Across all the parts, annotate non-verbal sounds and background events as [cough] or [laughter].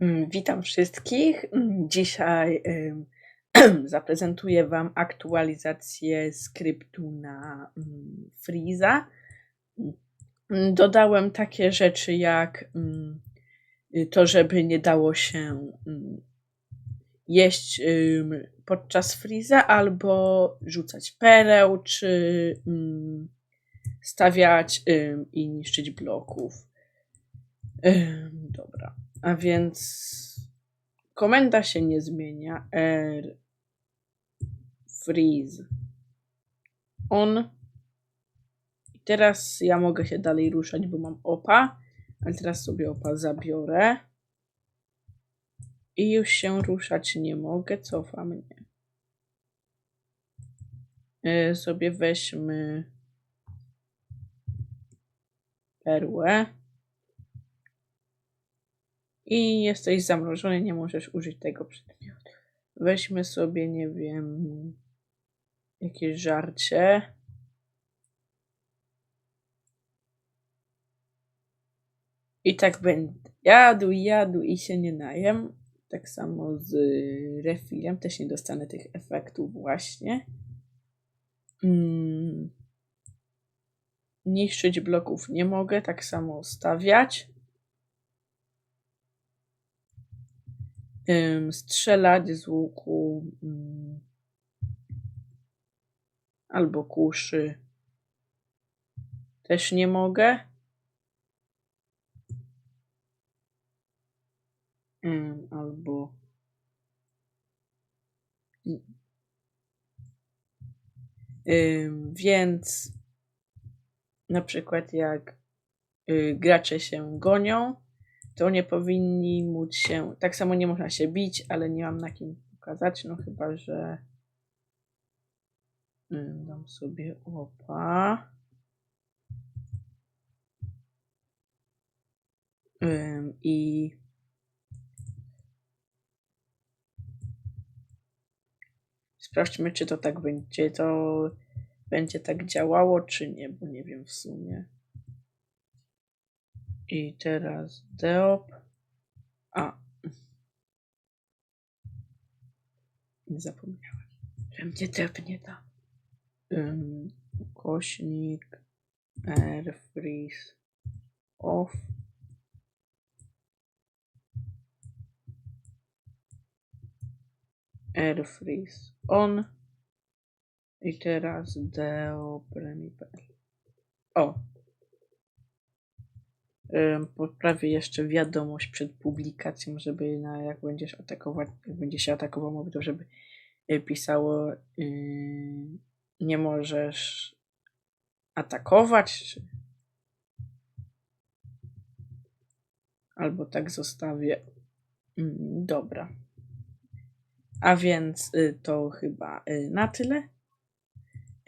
Mm, Witam wszystkich. Mm, Dzisiaj [clears throat] zaprezentuję Wam aktualizację skryptu na mm, Freeza. Dodałem takie rzeczy jak to, żeby nie dało się jeść podczas Freeza albo rzucać pereł, czy stawiać i niszczyć bloków. A więc komenda się nie zmienia. R freeze on. I teraz ja mogę się dalej ruszać, bo mam opa. Ale teraz sobie opa zabiorę. I już się ruszać nie mogę. Cofa mnie. Y, sobie weźmy perłę. I jesteś zamrożony, nie możesz użyć tego przedmiotu. Weźmy sobie, nie wiem, jakieś żarcie. I tak będę jadł, jadł i się nie najem. Tak samo z refilem, też nie dostanę tych efektów właśnie. Mm. Niszczyć bloków nie mogę, tak samo stawiać. Strzelać z łuku mm, albo kuszy też nie mogę. Albo więc na przykład jak y, gracze się gonią, to nie powinni móc się. Tak samo nie można się bić, ale nie mam na kim pokazać. No chyba, że. Ym, Dam sobie opa. I. Sprawdźmy, czy to tak będzie. To będzie tak działało, czy nie, bo nie wiem w sumie. I teraz deop. A. Nie zapomniałem. Że mnie deop nie da. Um, ukośnik air freeze off. Air freeze on. I teraz deop Poprawię jeszcze wiadomość przed publikacją, żeby na, jak będziesz atakować, jak będzie się atakował mowy, to żeby y, pisało yy, nie możesz atakować, albo tak zostawię. Mm, Dobra. A więc y, to chyba y, na tyle.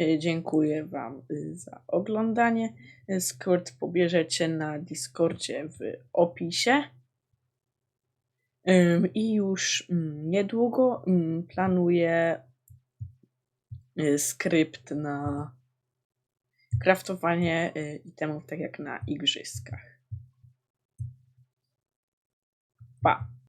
Y, Dziękuję Wam y, za oglądanie. Y, Skrót pobierzecie na Discordzie w opisie. I już mm, niedługo mm, planuję y, skrypt na kraftowanie y, itemów, tak jak na igrzyskach. Pa!